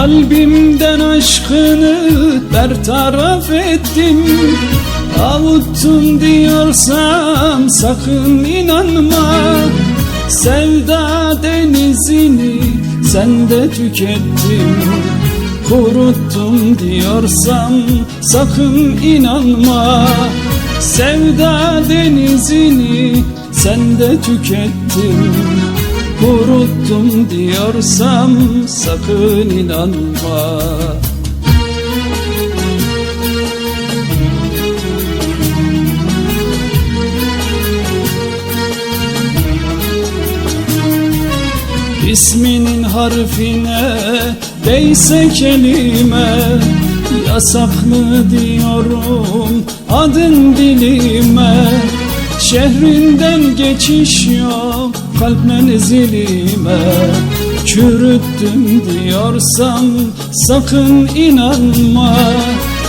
Kalbimden aşkını bertaraf ettim. Avuttum diyorsam sakın inanma. Sevda denizini sende tükettim. Kuruttum diyorsam sakın inanma. Sevda denizini sende tükettim Kuruttum diyorsam sakın inanma. İsminin harfine değse kelime Yasak mı diyorum adın dilime? Şehrinden geçiş yok kalp menzilime Çürüttüm diyorsan sakın inanma.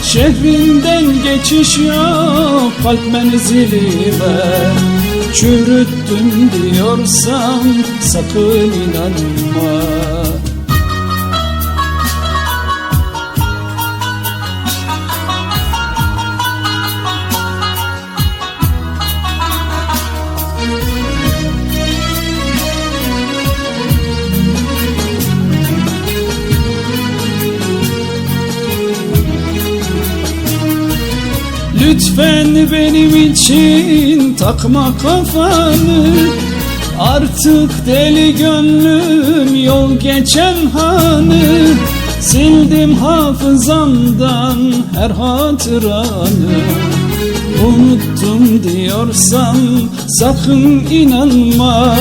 Şehrinden geçiş yok kalp menzilime Çürüttüm diyorsan sakın inanma Lütfen benim için takma kafanı. Artık deli gönlüm yol geçen hanı. Sildim hafızamdan her hatıranı. Unuttum diyorsam sakın inanma.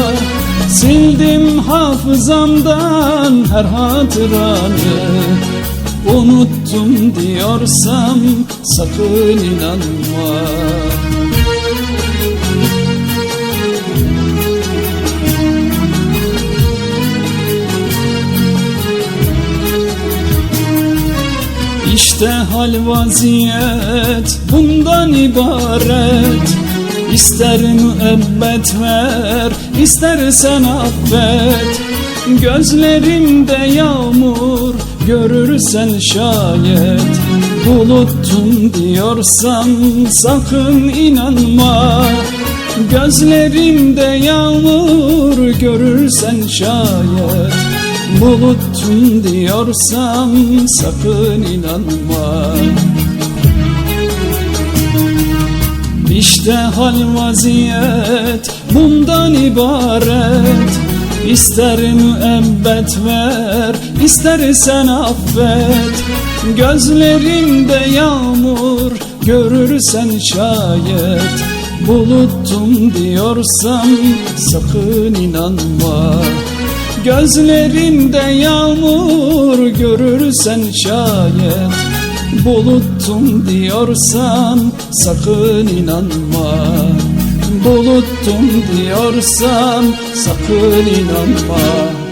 Sildim hafızamdan her hatıranı Unuttum diyorsam sakın inanma. İşte hal vaziyet bundan ibaret. İster müebbet ver, istersen affet. Gözlerimde yağmur görürsen şayet Buluttum diyorsan sakın inanma. Gözlerimde yağmur görürsen şayet Buluttum diyorsam sakın inanma. İşte hal vaziyet bundan ibaret İster müebbet ver, istersen affet. Gözlerimde yağmur görürsen şayet. Buluttum diyorsam sakın inanma. Gözlerimde yağmur görürsen şayet. Buluttum diyorsan sakın inanma Buluttum diyorsan sakın inanma